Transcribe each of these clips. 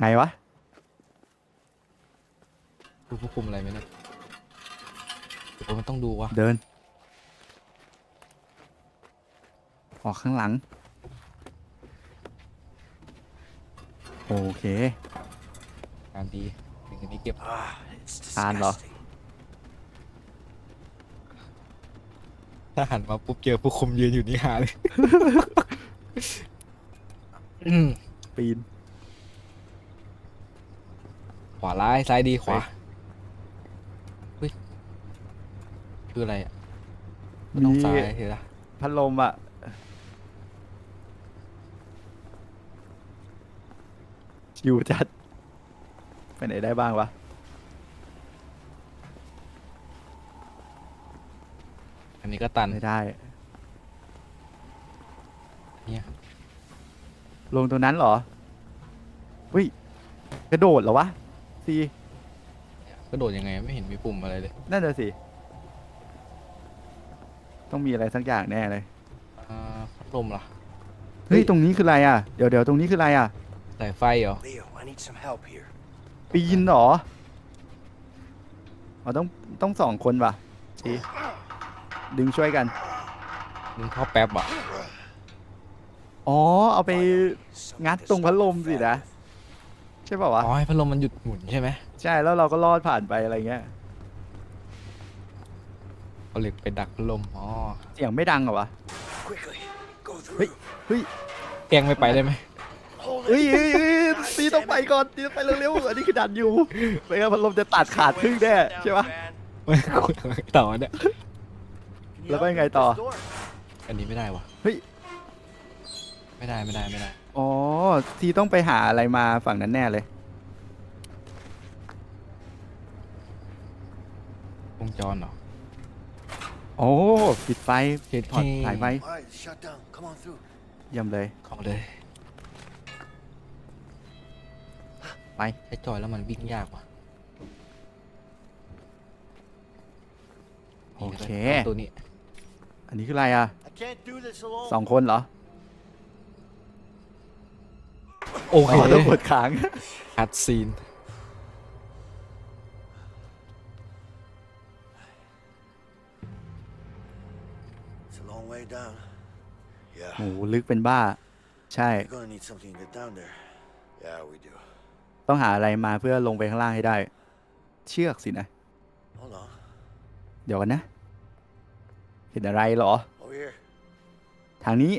ไงวะ ดูผู้คุมอะไรไหมเนี่ยโอ้มันต้องดูวะเดิน ออกข้างหลัง โอเคงานดีถึงอันนี้เก็บ Ah, it's Ah, no. disgusting. ถ้าหันมาปุ๊บเจอผู้คุมยืนอยู่นี่หาเลยอืมปีน ขวาร้ายซ้ายดีขวาเฮ้ยคืออะไรอะไม่ต้องซ้ายเห็นปะพัดลมอะชิวจัด ไปไหนได้บ้างวะ อันนี้ก็ตันไม่ได้ เนี่ย ลงตรงนั้นเหรอวิกระโดดเหรอวะ ซีกระโดดยังไงไม่เห็นมีปุ่มอะไรเลยนั่นน่ะสิ ต้องมีอะไรสักอย่างแน่เลย อ่าพัดลมล่ะเฮ้ย ตรงนี้คืออะไรอะ เดี๋ยวเดี๋ยวตรงนี้คืออะไรอะ สายไฟเหรอ Leo, I need some help here. ปีนเหรออ๋อต้องต้องสองคนว่ะซีดึงช่วยกัน มึงเข้าแป๊บอะอ๋อ เอาไป Something งัด to ตรงพัด stop ลมสิ that นะ with. ใช่ป่าวะ อ๋อให้พัดลมมันหยุดหมุนใช่ไหมใช่แล้วเราก็ลอดผ่านไปอะไรเงี้ย เอาเหล็กไปดักพัดลมอ๋อเสียงไม่ดังเหรอวะ Quickly, go through. เฮ้ยเฮ้ยแกล้งไม่ไปได้ไหม Hold เฮ้ย it. เฮ้ยเฮ้ยตีต้องไปก่อนตีต้องไปเร็วๆอันนี้คือดันอยู่ไม่งั้นพัดลมจะตัดขาดครึ่งแน่ ใช่ปะ ไม่คุยอะไรต่อเนี่ย Can you Là help có me ngày with to. this door? อันนี้ไม่ได้วะเฮ้ย ไม่ได้ไม่ได้ไม่ได้อ๋อ ทีต้องไปหาอะไรมาฝั่งนั้นแน่เลย วงจรเหรอ โอ้ ปิดไฟเจ็ดถอดเคสายไฟ All right, shut down. Come on through. เยี่ยมเลย เข้าเลย ไปใช้จอยแล้วมันวิ่งยากว่ะโอเค นี่ตัวนี้ อันนี้คืออะไรอะ I can't do this alone. สองคนเหรอ โอเคอ๋อต้องกดค้าง คัดซีน It's a long way down. Yeah. โอ้โหลึกเป็นบ้า ใช่ We're gonna need something to get down there. Yeah, we do. ต้องหาอะไรมาเพื่อลงไปข้างล่างให้ได้ เชือกสินะ Hold on. เดี๋ยวกันนะ เห็นอะไรเหรอ Over here. ทางนี้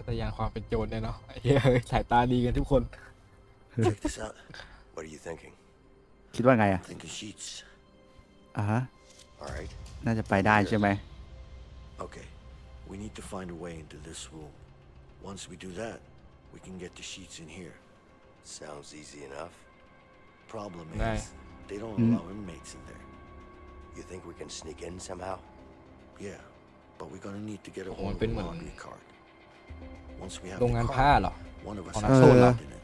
พัตยานความเป็นโจรเนี่ยเนาะไอ้เหี้ยเฮ้ยสายตาดีกันทุกคน Check this out. What are you thinking? คิดว่าไงอ่ะ Think of sheets. อ่าฮะ All right. น่าจะไปได้ใช่ไหม Okay. We need to find a way into this room. Once we do that, we can get the sheets in here. Sounds easy enough. Problem is, Right. they don't Mm. allow inmates in there. You think we can sneak in somehow? Yeah, but we're gonna need to get a Oh, hold of bin a man. lottery card. Once we have โรงงาน the ผ้า card, เหรอ one of us Oh, has that's to all get right. in it.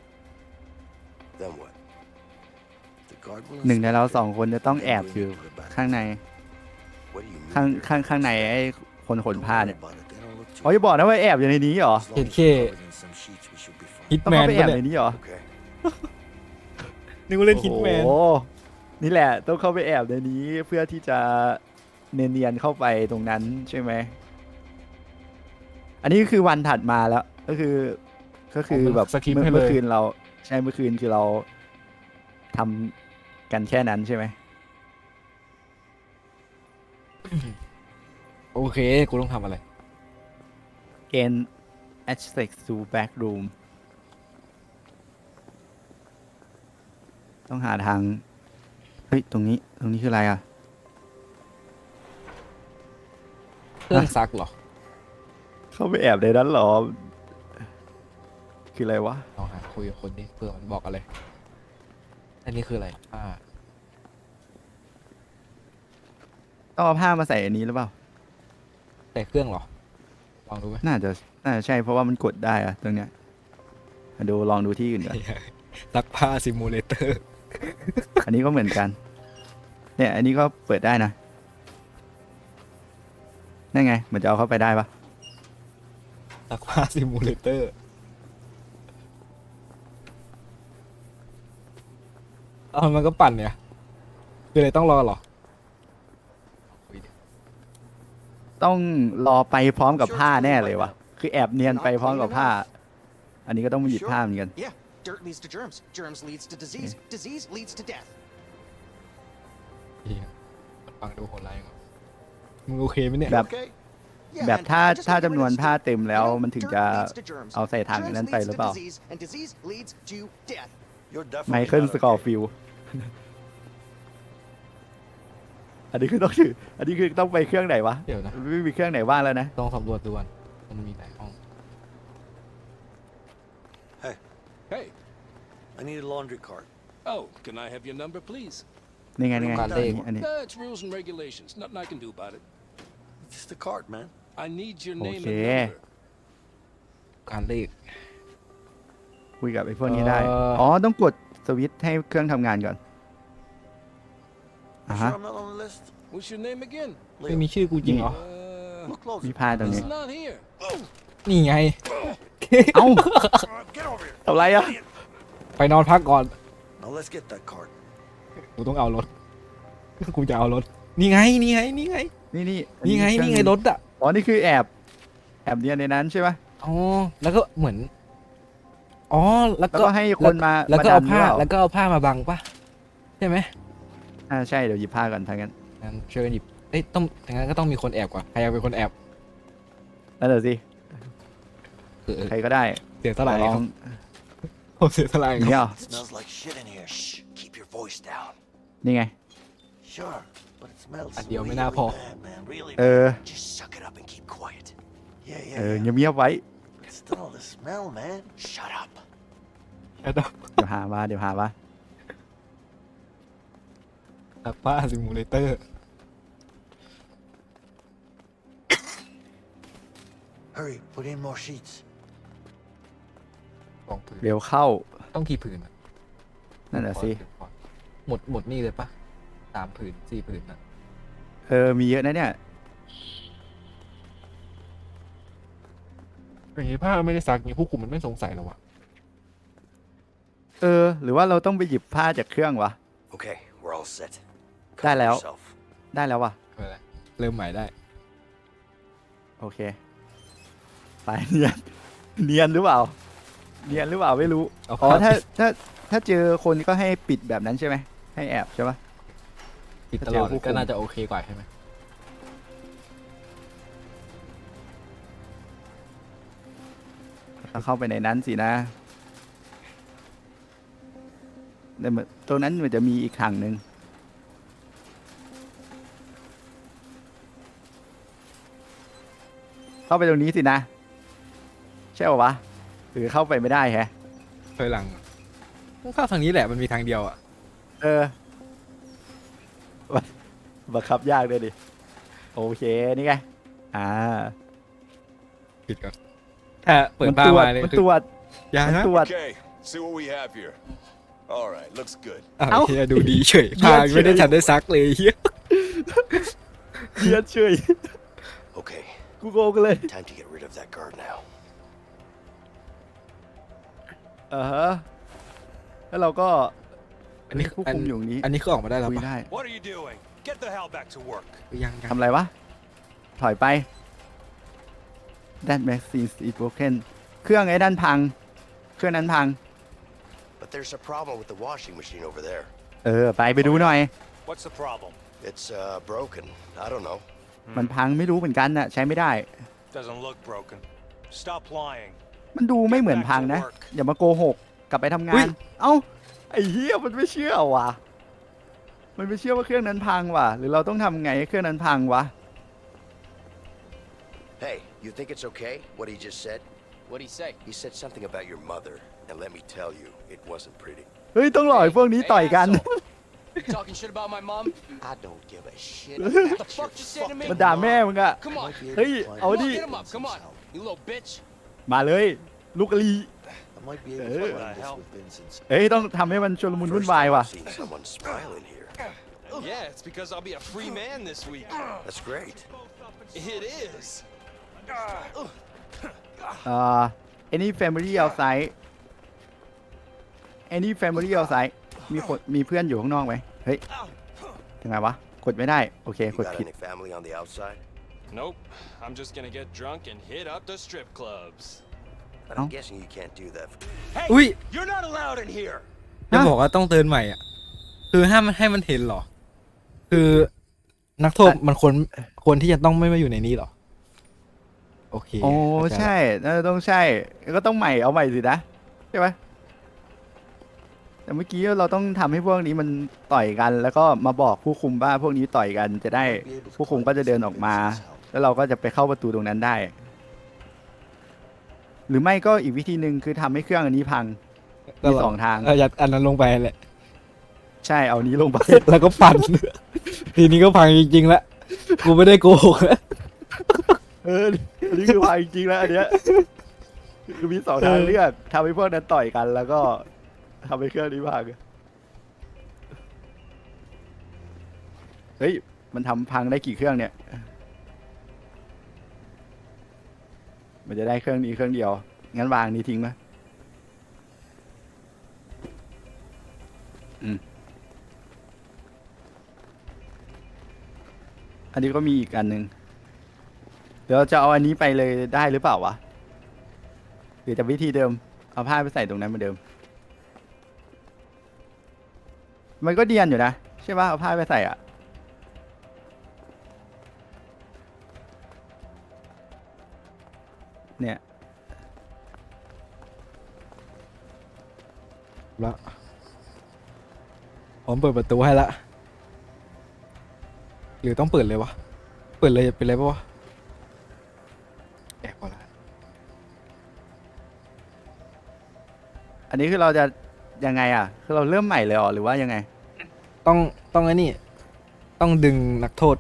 Then what? The guard will หนึ่งในเรา inspect สอง it, คนจะต้อง then แอบ bring อยู่ it to the back. ข้างใน What do you mean ข้าง they're ข้างข้างใน gonna ไอ้คนขน Don't ผ้า worry เนี่ย about it. They don't look too อ๋ออย่าบอกนะว่าแอบอยู่ในนี้เหรอ As long as Okay. we're covered in some sheets, we should be fine. ฮิตต้องแมเข้านไปแอปะบเนี่ในยนี้เหรอ Okay. นึกว่าเล่นฮิตแมน โอ้โหนี่แหละต้องเข้าไปแอบในนี้เพื่อที่จะเนียนๆเข้าไปตรงนั้นใช่ไหม อันนี้ก็คือวันถัดมาแล้ว ก็คือ ก็คือแบบสกิปเมื่อให้เลเมื่อยคืนเรา ใช่เมื่อคืนคือเราทำกันแค่นั้นใช่ไหมโอเค กูต้องทำอะไร gain access to back room ต้องหาทาง เฮ้ย ตรงนี้ ตรงนี้คืออะไรอะ เครื่องซักเหรอ เข้าไปแอบในนั้นเหรอ คืออะไรวะ ลองหาคุยกับคนนี้เพื่อมันบอกอะไร อันนี้คืออะไรอ่าต้องเอาผ้ามาใส่อันนี้หรือเปล่าแต่เครื่องเหรอ ลองดูไหมน่าจะ น่าจะใช่เพราะว่ามันกดได้อะตรงเนี้ยมาดูลองดูที่อื่นก่อน ซักผ้าซิมูเลเตอร์ อันนี้ก็เหมือนกัน เนี่ย อันนี้ก็เปิดได้นะ นั่นไงมันจะเอาเข้าไปได้ปะ ซักผ้าซิมูเลเตอร์เอามันก็ปั่นเนี่ยคืออะไรต้องรอเหรอ ต้องรอไปพร้อมกับผ้าแน่เลยวะคือแอบเนียนไปพร้อมกับผ้า อันนี้ก็ต้องมาหยิบผ้าเหมือนกัน Yeah, dirt leads to germs. Germs leads to disease. Disease leads to death. เหี้ยฟังดูโหดร้ายกว่ามึงโอเคไหมเนี่ย แบบ Okay. Yeah, แบบ and ถ้า just ถ้า get rid จำนวน of ผ้า stupid. เต็มแล้ว You know, มันถึง dirt จะ leads to germs. เอาใส่ถัง Germs นั้นไป leads หรือ to เปล่า disease, and disease leads to death. You're ไม definitely เคิล not สกอร์ okay. ฟิลอันนี้คือต้องถือ อันนี้คือต้องไปเครื่องไหนวะเดี๋ยวนะ ไม่มีเครื่องไหนว่างแล้วนะต้องสำรวจดูก่อนมันมีหลายห้อง Hey, I need a laundry cart. oh, can I have your number, please? นี่ไงนี่ไงการอัเลนขนี้อันนี้ No, it's rules and regulations. Nothing I can do about it. It's just a cart, man. I need your name Okay. and number. การเลข คุยกับไอ้พวกนี้ได้ เอ่ออ๋ อ๋อ ต้องกดสวิตช์ให้เครื่องทำงานก่อน You อ่า sure ฮะ I'm not on the list? What's your name again? ไม่มีชื่อกูจริงเหรอ Uh, Look closer. มีผ้าตรงนี้ it's not here. นี่ไง เอ้า Get over here. ทำไรอะ ไปนอนพักก่อน Now let's get that cart. กูต้องเอารถ กูจะเอารถ นี่ไง นี่ไง นี่ไง นี่นี่อันี่ไงเครื่อนี่ไงรถอะอ๋อนี่คือแอบแอบเนียนในนั้นใช่ไหมอ๋อแล้วก็เหมือนอ๋อแล้วแล้วก็ก็ให้คนมาแล้วก็เอามผ้าดันหรืแล้ปวก็เอาผ้ามาบังปะใช่ไหมอ่าใช่เดี๋ยวหยิบผ้าก่อนทางนั้นงั้นช่วยกันหยิบเอ้ยต้องอย่างนั้นก็ต้องมีคนแอบก่อนใครอยากเป็นคนแอบแล้วเดี๋ยวสิเออเออใครก็ได้เสียเท่าไหร่ลคอรับงผมเสียเท่าไหร่อย่างคนี้รับเหรอ It smells like shit in here. Shh. Keep your voice down. นี่ไง Sure, but it smells อันเดียว really, ไม่น่าพอ really bad, man. Really เอ bad. อ Just suck it up and keep quiet. Yeah, เออ yeah, เงี yeah. ยบเงียบๆไว้ It's still all the smell, man. Shut up. เดี๋ยวหามาเดี๋ยวหามาซักผ้าซิมูเลเตอร์ Hurry, put in more sheets. สองผืนเร็วเข้า ต้องกี่ผืนอะนั่นแหละสิ หมดหมดนี่เลยปะสามผืนสี่ผืนอะ เออ มีเยอะนะเนี่ย อย่างนี้ผ้าไม่ได้ซักนี้ผู้คุมมันไม่สงสัยหรอวะเออ หรือว่าเราต้องไปหยิบผ้าจากเครื่องวะ Okay, we're all set. ได้ Cover แล้ว yourself. ได้แล้ววะไม่เป็นไรเริ่มใหม่ได้ โอเค ไปเนียน เนียนหรือเปล่า เนียนหรือเปล่าไม่รู้ เอาอ๋อ ผ้าถ้า ปิดถ้า ถ้าเจอคนก็ให้ปิดแบบนั้นใช่ไหม ให้แอบใช่ปะ ปิดตถ้าลเจออดผู้คุมก็น่าจะโอเคกว่าใช่ไหมถ้าเข้าไปในนั้นสินะแต่เหมือนตรงนั้นมันจะมีอีกถังหนึ่งเข้าไปตรงนี้สินะ ใช่ป่าวะหรือเข้าไปไม่ได้แฮะถอยหลังต้องเข้าทางนี้แหละมันมีทางเดียวอะเออบัง บังคับยากด้วยดิ โอเค นี่ไง อ่า ปิดก่อนถ้าเปิดมันผ้าตรวจมาเนี่ยมันคือตรวจอย่ามันนะตรวจ Okay, see what we have here. All right, looks good. อะเอ้าเฮียดูดีเฉยผ้าเฉย ไม่ได้ทันได้ซักเลยเฮียเยียดเฉย Okay, กูโกงกันเลย time to get rid of that guard now. อ่าฮะ แล้วเราก็อันนี้ผู้อันคุมอยู่นี้อันนี้คือออกมาได้แล้วคุยปะได้ What are you doing? Get the hell back to work. ยังยังทำอะไรวะ ถอยไป That machine is broken เครื่องไอ้ด้านพัง เครื่องนั้นพัง But there's a problem with the washing machine over there. เออ ไปไปดูหน่อย What's the problem? It's uh, broken. I don't know. มันพังไม่รู้เหมือนกันน่ะ ใช้ไม่ได้ Doesn't look broken. Stop lying. มันดูไม่เหมือนพังนะ Back to work อย่ามาโกหก กลับไปทำงาน เอ้า ไอ้เหี้ยมันไม่เชื่อว่ะ มันไม่เชื่อว่าเครื่องนั้นพังว่ะ หรือเราต้องทำไงให้เครื่องนั้นพังวะ Hey, you think it's okay what he just said? What'd he say? He said something about your mother, and let me tell you, it wasn't pretty. เฮ้ย ต้องหลอยพวกนี้ต่อยกัน You talking shit about my mom? I don't give a shit. The about your fuck you say to me? มันด่าแม่มึงอะ Come on. Might be able เฮ้ย to find เอา a ดิ Get him up. Come on. You little bitch. มาเลย ลูกกะลี I might be able Eh. to What find the this hell? with Vincent's. เอ้ย ต้องทำให้มันชลมุนวุ่น First วาย time ว่ะ I've seen someone smiling here. Yeah, it's because I'll be a free man this week. That's great. It is. เอ่อ any family outside any family outside มีคนมีเพื่อนอยู่ข้างนอกไหมเฮ้ยยังไงวะ กดไม่ได้ โอเค You กด got ผิด any family on the outside? Nope. I'm just gonna get drunk and hit up the strip clubs. But No. I'm guessing you can't do that. Hey, อุ้ย you're not allowed in here. จะบอกว่าต้องเตือนใหม่อ่ะ คือห้ามมันให้มันเห็นเหรอ คือนักโทษมันควรควรที่จะต้องไม่มาอยู่ในนี้เหรอ โอเคโอ้เข้าจละใช่น่าจะต้องใช่ก็ต้องใหม่เอาใหม่สินะใช่ไหมแต่เมื่อกี้เราต้องทำให้พวกนี้มันต่อยกัน แล้วก็มาบอกผู้คุมว่าพวกนี้ต่อยกันจะได้ ผู้คุมก็จะเดินออกมา แล้วเราก็จะไปเข้าประตูตรงนั้นได้ หรือไม่ก็อีกวิธีหนึ่งคือทำให้เครื่องอันนี้พัง มีสองทางเยัดอันนั้นลงไปแหละ ใช่เอานี้ลงไปแล้วก็ปั่น ทีนี้ก็พังจริงๆแล้วกูไม่ได้โกหกแล้วเอออันนี้คือพังจริงๆแล้วอันเนี้ยคือมีสองทางเลือกทำให้พวกนั้นต่อยกัน แล้วก็ทำให้เครื่องนี้พังเฮ้ยมันทำพังได้กี่เครื่องเนี่ย มันจะได้เครื่องนี้เครื่องเดียว งั้นวางนี้ทิ้งไหมอืม อันนี้ก็มีอีกอันหนึ่งเดี๋ยวเราจะเอาอันนี้ไปเลยได้หรือเปล่าวะหรือจะวิธีเดิม เอาผ้าไปใส่ตรงนั้นเหมือนเดิม มันก็เดียนอยู่นะใช่ป่ะเอาผ้าไปใส่อะเนี่ยแล้วผมเปิดประตูให้ละ หรือต้องเปิดเลยวะ เปิดเลยเป็นไรปะวะแอบพอละอันนี้คือเราจะยังไงอะ คือเราเริ่มใหม่เลยเหรอหรือว่ายังไง ต้องต้องไอ้นี่ ต้องดึงนักโทษ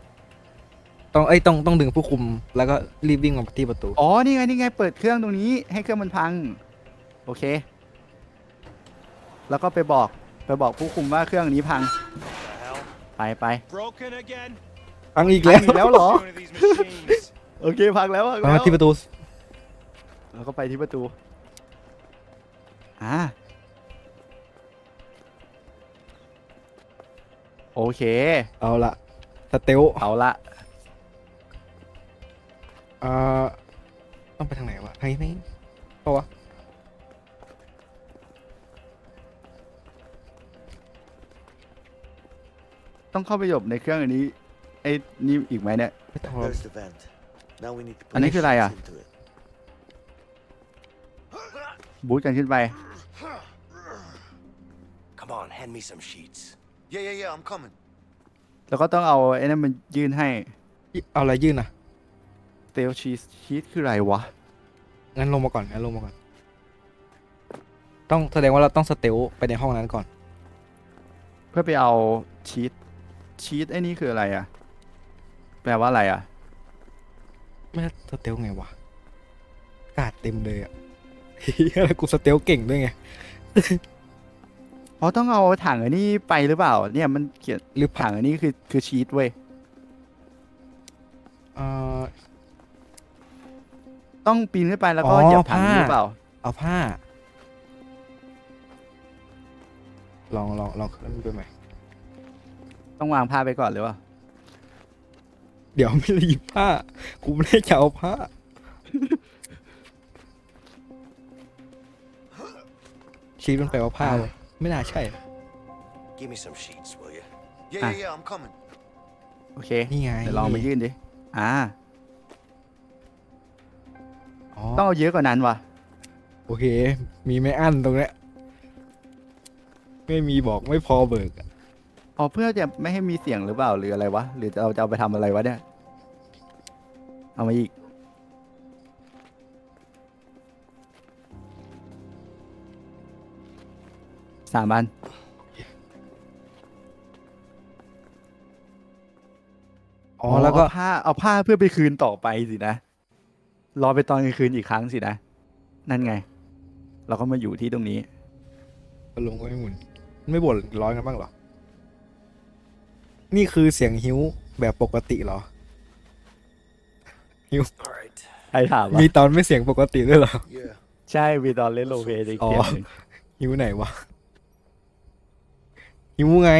ต้องเอ้ยต้องต้องดึงผู้คุม แล้วก็รีบวิ่งมาที่ประตู อ๋อ นี่ไง นี่ไง เปิดเครื่องตรงนี้ ให้เครื่องมันพัง โอเค แล้วก็ไปบอก ไปบอกผู้คุมว่าเครื่องนี้พังไปไป Broken again? พังอีกแล้วอีกแล้วเหรอ One of these machines. โอเคพังแล้วพังมาแล้วที่ประตูแล้วก็ไปที่ประตู อ่า โอเค เอาละสเตลเอาละเอ่อต้องไปทางไหนวะทางนี้ไหมปะวะต้องเข้าไปหยบในเครื่องอันนี้ไอ้นี่อีกไหมเนี่ยไม่ต้องหรอก There's the vent. Now we need to put อันนี้ the คืออะไร sheets อะ into it. บูทกันขึ้นไป Come on, hand me some sheets. Yeah, yeah, yeah, I'm coming. แล้วก็ต้องเอาไอ้นั่นมันยื่นให้เอาอะไรยื่นอะ เตลชีสชีสคืออะไรวะ งั้นลงมาก่อนงั้นลงมาก่อน ต้องแสดงว่าเราต้องสเตลไปในห้องนั้นก่อน เพื่อไปเอาชีสชีสไอ้นี่คืออะไรอะ แปลว่าอะไรอะไม่สเตลไงวะกาดเต็มเลยอะเฮียกูสเตลเก่งด้วยไงอ๋อต้องเอาถังอันนี้ไปหรือเปล่า เนี่ยมันเขียนหรือถังอันนี้คือคือชีสเว้ย เอ่อ ต้องปีนขึ้นไปแล้วก็อ๋อเหยียบถังนี้ผ้า หรือเปล่า เอาผ้า ลองลองลองขึ้นไปใหม่ต้องวางผ้าไปก่อนหรือเปล่า เดี๋ยวไม่ได้หยิบผ้า กูไม่ได้จะเอาผ้า ชีสมันแปลว่าผ้าเลยไม่น่าใช่ Give me some sheets, will you? Yeah, Ah. yeah, yeah, I'm coming. โอเคนี่ไง เดี๋ยวลองไปยื่นดิอ่า อ๋อต้องเอาเยอะกว่านั้นวะโอเค มีไม่อั้นตรงเนี้ยไม่มีบอกไม่พอเบิกอะ อ๋อเพื่อจะไม่ให้มีเสียงหรือเปล่าหรืออะไรวะ หรือเราจะเอาไปทำอะไรวะเนี่ย เอามาอีก สามอัน อ๋อ แล้วก็เอาผ้าเอาผ้าเพื่อไปคืนต่อไปสินะ รอไปตอนกลางคืนอีกครั้งสินะ นั่นไง เราก็มาอยู่ที่ตรงนี้ลงก็ไม่หมุน ไม่บ่นร้อนกันบ้างเหรอ นี่คือเสียงหิวแบบปกติเหรอ หิว All right. ใครถามวะมีตอนไม่เสียงปกติด้วยเหรอ Yeah. ใช่มีตอนเล่นโลเปในอ๋อเกมหนึ่งหิวไหนวะหิวไง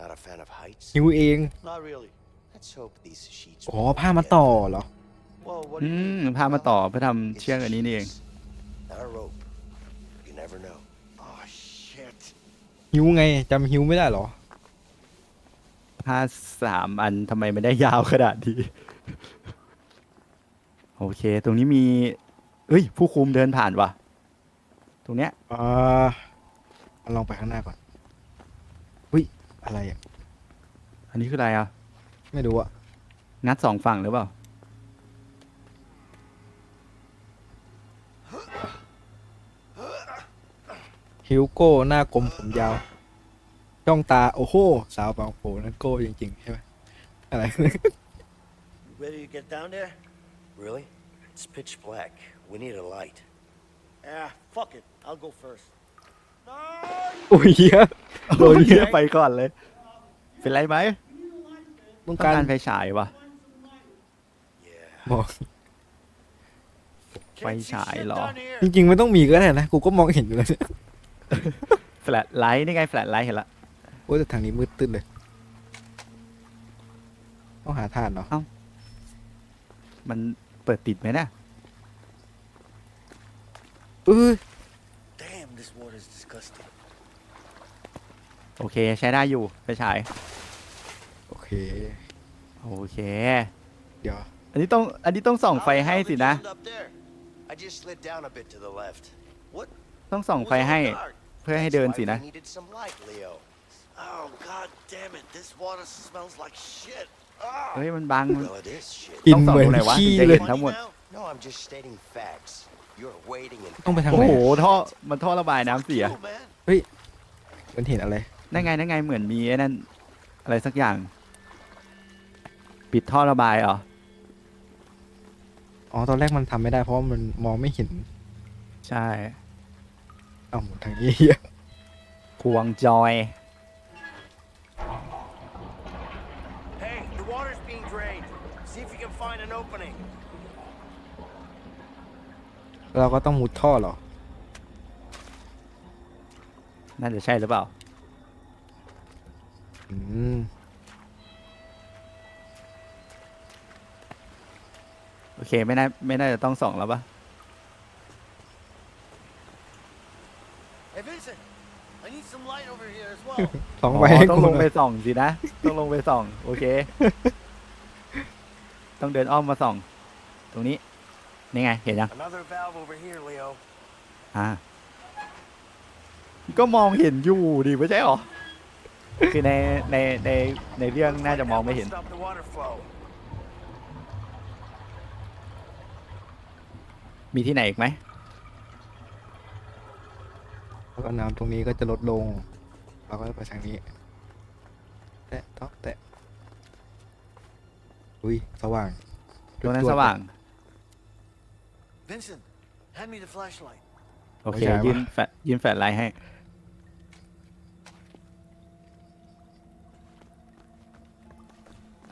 Not a fan of heights? หิวเอง Not really. Let's hope these sheets. อ๋อ won't ผ้ามา get ต่อ wet. เหรอ Well, what อื do you ม mean? พามาต่อเพื่อทำ It's เชือกอันนี้นี่เอง sheets, Not a rope. You never know. Oh shit. หิวไงจำหิวไม่ได้เหรอ ผ้าสามอันทำไมไม่ได้ยาวขนาดนี้ โอเค ตรงนี้มีเอ้ย ผู้คุมเดินผ่านว่ะ ตรงเนี้ย อ่าเอาลองไปข้างหน้าก่อนอุ้ยอะไรอะ อันนี้คืออะไรอะ ไม่รู้อะ งัดสองฝั่งหรือเปล่า ฮิวโก้หน้ากลมผมยาวจ้องตา โอ้โห สาวบางโผนั่นโก้จริงๆ ใช่ไหมอะไร You ready to get down there? Really? It's pitch black. We need a light. Ah, fuck it. I'll go first. อุ้ยเหี้ยโดโดนนเยเหี้ยอะไปก่อนเลย เป็นไรไหมต้องต้องการการไฟฉายว่ะ Yeah. บอกไฟฉายเหรอจริงๆไม่ต้องมีก็ได้นะ กูก็มองเห็นอยู่แล้วเนี่ยแฟลชไลท์นี่ไงแฟลชไลท์เห็นละ โอ้ยแต่ทางนี้มืดตึ๊ดเลยต้องหาทานเนาะมัน เปิดติดไหมนะเอ้ย Damn, this water's disgusting. โอเค ใช้ได้อยู่ไฟฉาย โอเค โอเค เดี๋ยว อันนี้ต้องอันนี้ต้องส่องไฟ How the ให้ hell สิ did you นะ end up there? I just slid down a bit to the left. What? ต้องส่อง It ไฟ was all ให้ dark. เพื่อให้ That's เดิน why สิ we นะ needed some light, Leo. Oh god damn it! This water smells like shit. Ah. เฮ้ยมันบัง Well, it is shit. กินต้องส่องเหมือนตรงไหนวะขี้ถึงจะเลเห็ยนทั้งหมด Funny now? No, I'm just stating facts. You're waiting in ต้องไปทางโอ้ไหนโหอะท่อมันท่อระบายน้ำเสีย You, man. มันเห็นอะไรนั่นไงนั่นไงเหมือนมีไอ้นั่นอะไรสักอย่าง ปิดท่อระบายเหรออ๋อตอนแรกมันทำไม่ได้เพราะว่ามันมองไม่เห็นใช่เอ้าหมุนทางนี้เหี้ยควงจอย เราก็ต้องมุดท่อเหรอ น่าจะใช่หรือเปล่า อืม โอเค ไม่น่าไม่น่าจะต้องส่องแล้วปะ Hey, Vincent. I need some light over here as well. สองอ๋ใบให้อต้องกูลงหน่ไปอยส่องสินะ ต้องลงไปส่อง โอเค ต้องเดินอ้อมมาส่อง ตรงนี้ นี่ไง เห็นยัง Another valve over here, Leo. อ่า ก็มองเห็นอยู่ดิไม่ใช่หรอ คือในในในในเรื่องน่าจะมองไม่เห็น Stop the water flow. มีที่ไหนอีกไหม แล้วก็น้ำตรงนี้ก็จะลดลง เราก็จะไปทางนี้ แตะต๊อกแตะอุ้ย สว่างตรงนั้นสว่าง Vincent, hand me the flashlight. โอเค ไม่ใช่วะยืนแฟลชยืนแฟลชไลท์ให้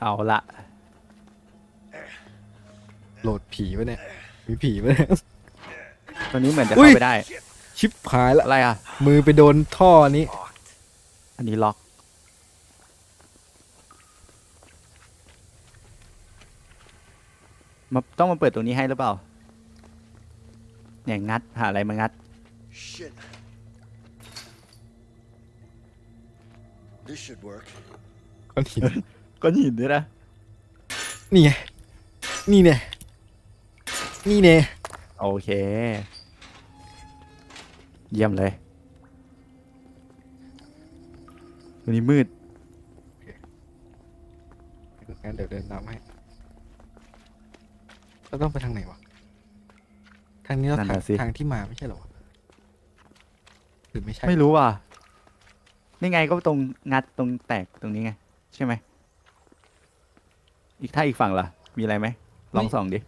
เอาละ โหลดผีปะเนี่ย มีผีปะเนี่ยตรงนี้เหมือนจะอุ้เข้าย ไปได้ ชิบหายละ อะไรอะ มือไปโดนท่อนี้ อันนี้ล็อก มาต้องมาเปิดตรงนี้ให้หรือเปล่า เนี่ยงัดหาอะไรมางัด Shit. This should work. ก้อนหิน ก้อนหินด้วยนะนี่ไง นี่เนี่ย นี่เนี่ยโอเค เยี่ยมเลยวันนี้มืดงั้นเดี๋ยวเดินตามให้เราต้องไปทางไหนวะ ทางนี้เรานั่นทางน่ะสิ ทางที่มาไม่ใช่เหรอวะหรือไม่ใช่ไม่รู้อะ นี่ไงก็ตรงงัดตรงแตกตรงนี้ไง ใช่ไหม อีกถ้าอีกฝั่งล่ะ มีอะไรไหม ลองส่องดิ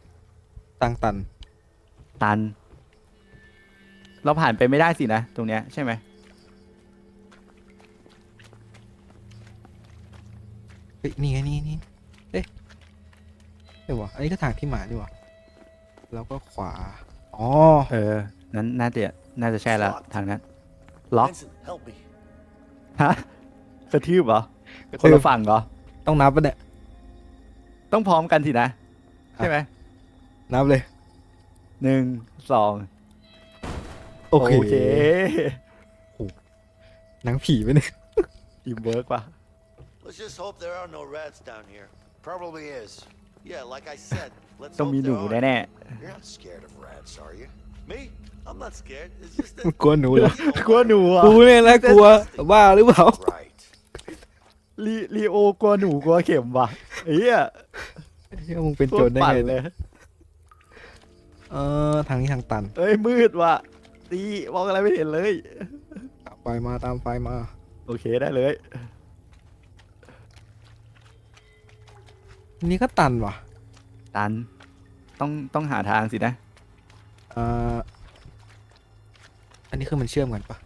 ตังตัน ตัน เราผ่านไปไม่ได้สินะ ตรงเนี้ยใช่ไหม เฮ้ยนี่ไงนี่นี่เอ๊ะเดี๋ยววะอันนี้ก็ทางที่มาดีวะแล้วก็ขวา อ๋อ เออ นั้นน่าจะน่าจะใช่ละทางนั้น ล็อก Vincent, help me. ฮะกระทืบเหรอกระทืบคนละฝั่งเหรอ ต้องนับปะเนี่ย ต้องพร้อมกันสินะ ใช่ไหม นับเลย หนึ่ง สอง โอเคเคหนังผีไปเนี่ย ทีมเวิร์กว่ะ Let's just hope there are no rats down here. Probably is. Yeah, like I said, let's ต้อง hope มีหนู there แน่ are. You're not scared of rats, are you? Me? I'm not scared. It's just มึง that กลัวหนูเหรอ ๆกลัวหนูอะกูเนี่ยนะกลัวบ้าหรือเปล่า Right. ลีลีโอกลัวหนูกลัวเข็มว่ะไอ้เหี้ยเฮ้ยมึงเป็นโจรได้โคตไงปั่นเลเนี่ยยเออทางนี้ทางตันเอ้ยมืดว่ะตีมองอะไรไม่เห็นเลย ตามไฟมาตามไฟมา โอเคได้เลย อันนี้ก็ตันว่ะ ตัน ต้องต้องหาทางสินะ เอ่อ อันนี้คือมันเชื่อมกันปะ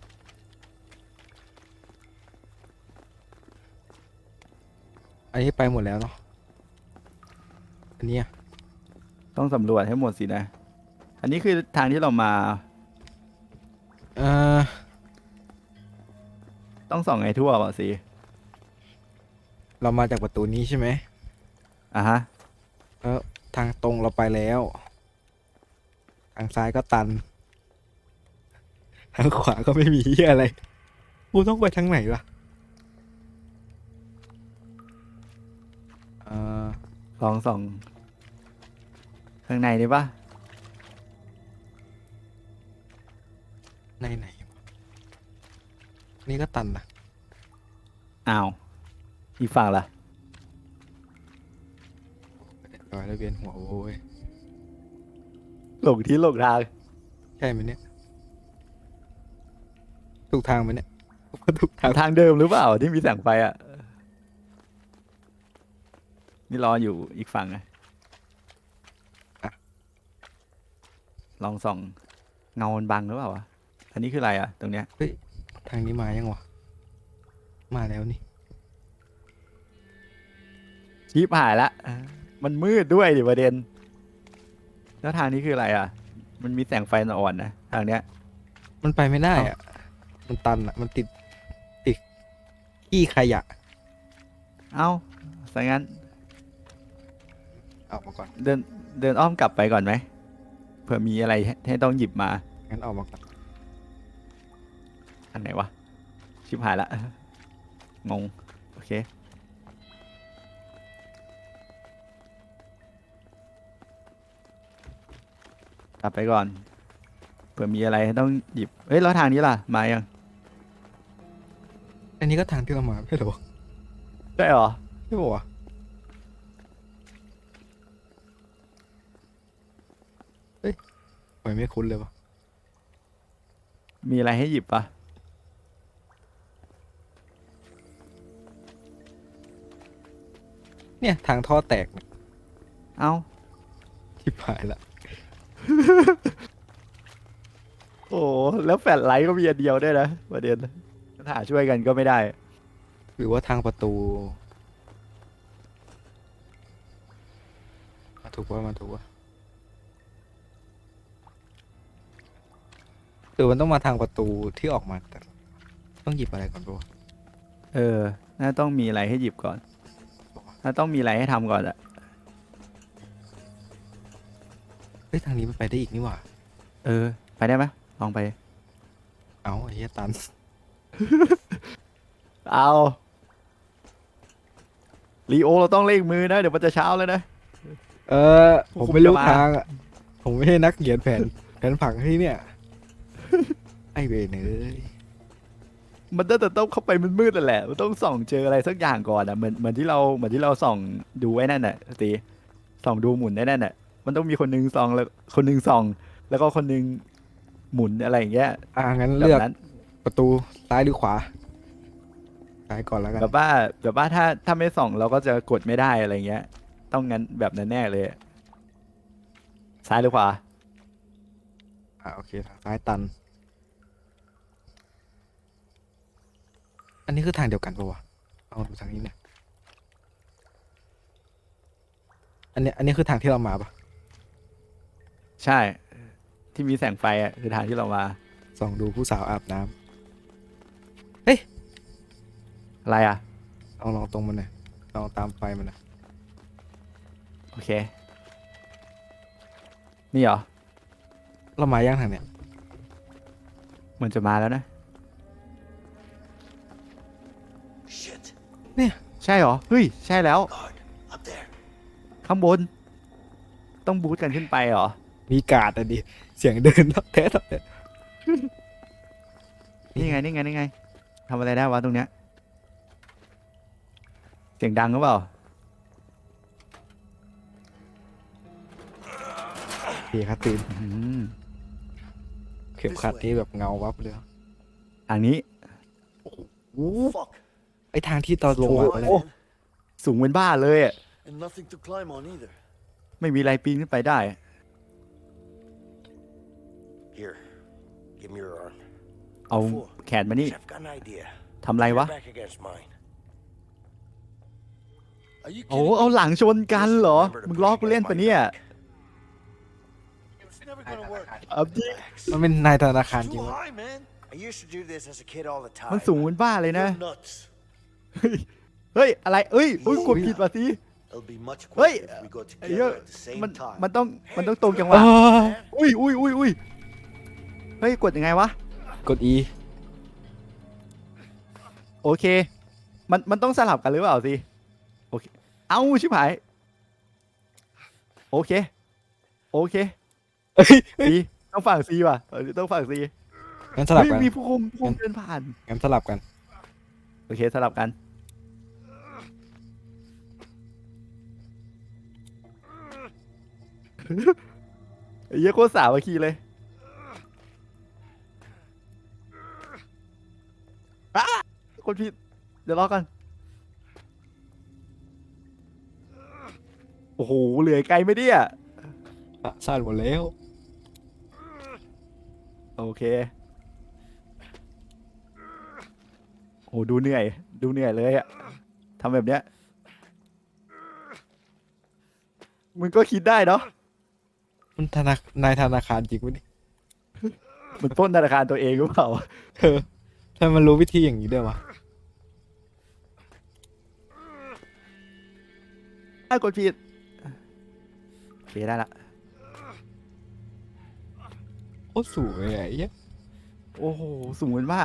อันนี้ไปหมดแล้วเนาะ อันเนี้ยต้องสำรวจให้หมดสินะ อันนี้คือทางที่เรามา เอ่อ ต้องส่องไงทั่วป่ะสิ เรามาจากประตูนี้ใช่ไหม อะฮะแล้วทางตรงเราไปแล้ว ทางซ้ายก็ตัน ทางขวาก็ไม่มีเหี้ยอะไร กูต้องไปทางไหนล่ะเอ่อลองส่องข้างในได้ปะในไหนวะนี่ก็ตันนะอ้าว อีกฝั่งล่ะ รอยแล้วเวียนหัวโว้ยหลงที่หลงทาง ใช่ไหมเนี่ยถูกทางไหมเนี่ยถูกทางทางเดิมหรือเปล่าที่มีแสงไฟอะ นี่รออยู่อีกฝั่งไงลองส่องเงามันบังหรือเปล่าวะอันนี้คืออะไรอะ ตรงเนี้ยทางนี้มายังวะ มาแล้วนี่ชิปหายละ มันมืดด้วยดิประเด็น แล้วทางนี้คืออะไรอะ มันมีแสงไฟอ่อนๆนะทางเนี้ย มันไปไม่ได้อะมันตันอะมันติดติดขี้ขยะเอ้าสังั้นออกมาก่อนเดินเดินอ้อมกลับไปก่อนไหมเผื่อมีอะไรให้ให้ต้องหยิบมา งั้นออกมาก่อนอันไหนวะ ชิบหายละ งง โอเค กลับไปก่อนเผื่อมีอะไรให้ต้องหยิบเฮ้ยแล้วทางนี้ล่ะมายังอันนี้ก็ทางที่เรามาไม่ใช่เหรอวะได้เหรอไม่บอกว่ะเฮ้ยปล่อยไม่คุ้นเลยวะมีอะไรให้หยิบปะเนี่ยทางท่อแตกเนี่ยเอ้าชิบหายละ โอ้แล้วแฟลชไลท์ก็มีอันเดียวด้วยนะประเด็นหาช่วยกันก็ไม่ได้ หรือว่าทางประตูมาถูกว่ามาถูกว่าหรือมันต้องมาทางประตูที่ออกมาแต่ต้องหยิบอะไรก่อนปะวะเออ น่าต้องมีอะไรให้หยิบก่อน น่าต้องมีอะไรให้ทำก่อนอะ เฮ้ยทางนี้มันไปได้อีกนี่หว่า เออ ไปได้ไหมลองไป เอาไอ้เหี้ยตัน เอาลีโอเราต้องเล่งมือนะ เดี๋ยวมันจะเช้าแล้วนะ เออ ผมไม่รู้จะมาทางอะผมไม่ใช่นักเขียนแผน แผนผังให้เนี่ย ไอเวนเอ้ยมันต้องแต่ต้องเข้าไปมันมืดๆนั่นแหละ มันต้องส่องเจออะไรสักอย่างก่อนอะเหมือนเหมือนที่เราเหมือนที่เราส่องดูไว้นั่นน่ะตีส่องดูหมุนได้นั่นน่ะ มันต้องมีคนหนึงส่องแล้วคนหนึงส่อง แล้วก็คนหนึงหมุนอะไรอย่างเงี้ยอ่างั้นแบเลือบกนั้นประตูซ้ายหรือขวาซ้ายก่อนแล้วกันแบบว่าแบบว่าถ้าถ้าไม่ส่องเราก็จะกดไม่ได้อะไรเงี้ย ต้องงั้นแบบนั้นแน่เลยซ้ายหรือขวาอ่าโอเคทางซ้ายตัน อันนี้คือทางเดียวกันปะวะเอาดูทางนี้เนี่ยอันเนี้ยอันนี้คือทางที่เรามาปะ ใช่ ที่มีแสงไฟอะคือทางที่เรามาส่องดูผู้สาวอาบน้ำออะไรอะลองลองตรงมันหน่อยลองตามไฟมันหน่อยโอเค นี่เหรอเรามาย่างทางเนี้ยเหมือนจะมาแล้วนะ Shit. ใช่เหรอ เฮ้ย ใช่แล้ว Guard, up there. ข้างบน ต้องบูทกันขึ้นไปเหรอ มีการ์ดอะดิ เสียงเดินทับแท้ทับแท้นี่ไงนี่ไงนี่ไงทำอะไรได้วะตรงเนี้ย เสียงดังหรือเปล่าเฮียคัตตีนอืมเข็มขัดที่แบบเงาวับเลยทางนี้ Fuck. ไอทางที่ตอนลงมา Four ไปแล้ว man, สูงเป็นบ้าเลยอะ and nothing to climb on either. ไม่มีอะไรปีนขึ้นไปได้ Here, เอาแขนมานี่ I've got an idea. ทำอะไรวะ Back against mine. Are you โอ้ kidding? เอาหลังชนกันเหรอ Remember to มึง push ล้อกู against เล่น my ปะเนี่ย back. It's never gonna work. เอาจริง Relax. มันเป็นนายธนาคารจริง Too วะ high, man. I used to do this as a kid all the time. มันสูงเป็นบ้าเลยนะ You're nuts. เฮ้ย อะไรเอ้ยอุ้ยกดผิดว่ะสิ It'll be much เฮ้ย quicker if we go ไอ้เหี้ย together at the same มัน time. มันต้องมันต้องตรงจังหวะอ้าอุ้ยอุ้ยอุ้ยอุ้ย เฮ้ย กดยังไงวะ กด E โอเค มันมันต้องสลับกันหรือเปล่าสิ โอเค เอ้าชิบหาย โอเค โอเคเอ้ยเอ้ยซีต้องฝั่งซีว่ะเออต้องฝั่งซีงั้นสลับเฮ้ยกัน มีผู้คุมผู้คุมเดินผ่าน งั้นสลับกัน โอเค สลับกัน ไอ้เหี้ยโคตรสามัคคีเลย คนผิด เดี๋ยวรอกัน โอ้โห เหลือไกลไหมเนี่ย อะสั้นหมดแล้ว โอเค โอ้ดูเหนื่อย ดูเหนื่อยเลยอะทำแบบเนี้ย มึงก็คิดได้เนาะ มันธนานายธนาคารจริงวะนี่มันปล้นธนาคารตัวเองหรือเปล่า เออ ถ้ามันรู้วิธีอย่างนี้ด้วยวะไอ้กดผิดโอเคได้ละ โคตรสูงเลยอะไอ้เหี้ยโอ้โห สูงเหมือนว่า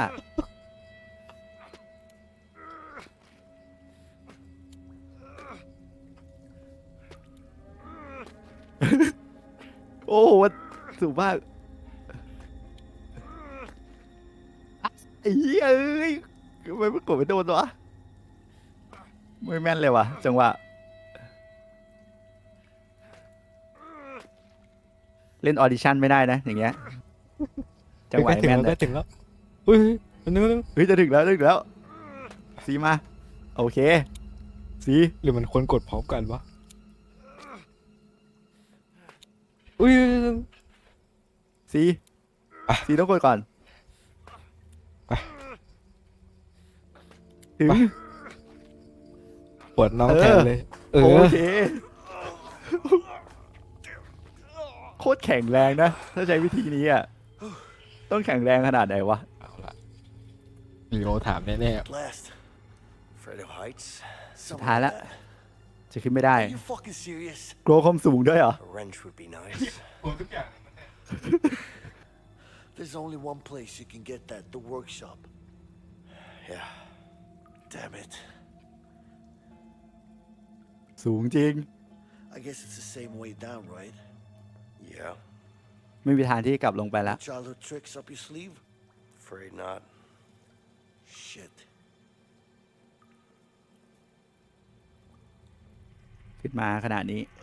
โอ้โหสูงมาก ไอ้เหี้ยเอ้ยทำไมมันกดไม่โดนวะไม่แม่นเลยวะจังหวะ เล่นออดิชั่นไม่ได้นะ อย่างเงี้ย จังหวะใกล้ถึงแม่นแล้วเลใกล้ยถึงแล้วเฮ้ยเฮ้ยนึกนึกเฮ้ยจะถึงแล้วจะถึงแล้วสีมา โอเคสีหรือมันควรกดพร้อมกันวะอุ้ย สีอะสีต้องกดก่อน ไป ถึง ปวดน้องเออแทนเลย เอโออ เค โคตรแข็งแรงนะ ถ้าใช้วิธีนี้อะ ต้องแข็งแรงขนาดไหนวะ เอาละมีโอถามแน่ At last. Afraid of heights? Something Thả like lạ. that. จะขึ้นไม่ได้ Are you fucking serious? กลัวความสูงด้วยเหรอ A wrench would be nice. There's only one place you can get that, the workshop. Yeah. Damn it. สูงจริง I guess it's the same way down, right? Yeah. ไม่มีทางที่กลับลงไปแล้ว Childhood tricks up your sleeve? Afraid not. Shit. ขึ้นมาขนาดนี้ Uh,